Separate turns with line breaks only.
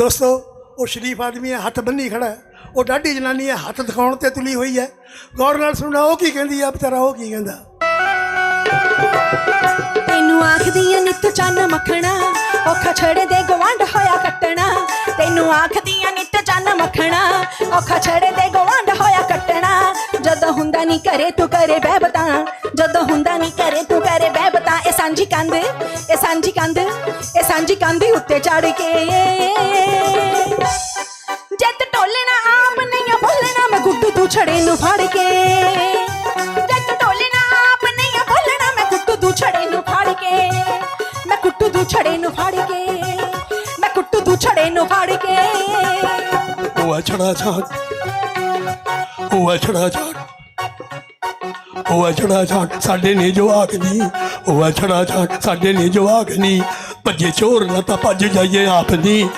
ਦੋਸਤੋ, ਉਹ ਸ਼ਰੀਫ ਆਦਮੀ ਹੈ, ਹੱਥ ਬੰਨੀ ਖੜਾ ਹੈ। ਉਹ ਡਾਢੀ ਜਨਾਨੀ ਹੈ, ਹੱਥ ਦਿਖਾਉਣ ਤੇ ਤੁਲੀ ਹੋਈ ਹੈ। ਗੌਰ ਨਾਲ ਸੁਣਨਾ ਉਹ ਕੀ ਕਹਿੰਦੀ ਆ ਵਿਚਾਰਾ ਉਹ ਕੀ ਕਹਿੰਦਾ?
ਤੈਨੂੰ ਆਖਦੀ ਐ ਨਿੱਤ ਚੰਨ ਮੱਖਣਾ, ਔਖਾ ਛੜੇ ਦੇ ਗਵਾਂਢ ਹੋਇਆ ਕੱਟਣਾ। ਤੈਨੂੰ ਆਖਦੀ ਐ ਨਿੱਤ ਚੰਨ ਮੱਖਣਾ, ਔਖਾ ਛੜੇ ਦੇ ਗਵਾਂਢ ਹੋਇਆ ਕੱਟਣਾ। ਜਦੋਂ ਹੁੰਦਾ ਨਹੀਂ ਕਰੇ ਤੂੰ ਕਰੇ ਬਹਿਬਤਾ ਜਦੋਂ ਹੁੰਦਾ ਨਹੀਂ ਕਰੇ ਤੂੰ ਕਰੇ ਬਹਿਬਤਾ ਇਹ ਸਾਂਝੀ ਕੰਧ, ਇਹ ਸਾਂਝੀ ਕੰਧ, ਇਹ ਸਾਂਝੀ ਕੰਧ ਉੱਤੇ ਚੜ ਕੇ। ਗੁੱਡੂ ਤੂੰ ਛੜੇ ਨੂੰ ਫੜ ਕੇ। ਜੱਟ ਟੋਲਣਾ ਆਪ ਨਹੀਂ ਬੋਲਣਾ ਮੈਂ ਕੁੱਟੂ ਤੂੰ ਛੜੇ ਨੂੰ ਫੜ ਕੇ। ਮੈਂ ਕੁੱਟੂ ਤੂੰ ਛੜੇ ਨੂੰ ਫੜ ਕੇ। ਮੈਂ ਕੁੱਟੂ ਤੂੰ ਛੜੇ ਨੂੰ ਫੜ ਕੇ।
ਉਹ ਹੈ ਛੜਾ ਛਾਟ ਉਹ ਹੈ ਛੜਾ ਛਾਟ ਉਹ ਹੈ ਛੜਾ ਛਾਟ ਸਾਡੇ ਨੇ ਜਵਾਕ ਨਹੀਂ ਉਹ ਹੈ ਛੜਾ ਛਾਟ ਸਾਡੇ ਨੇ ਜਵਾਕ ਨਹੀਂ ਭੱਜੇ ਚੋਰ ਨਾ ਤਾਂ ਭੱਜ ਜਾਈਏ ਆਪ ਨਹੀਂ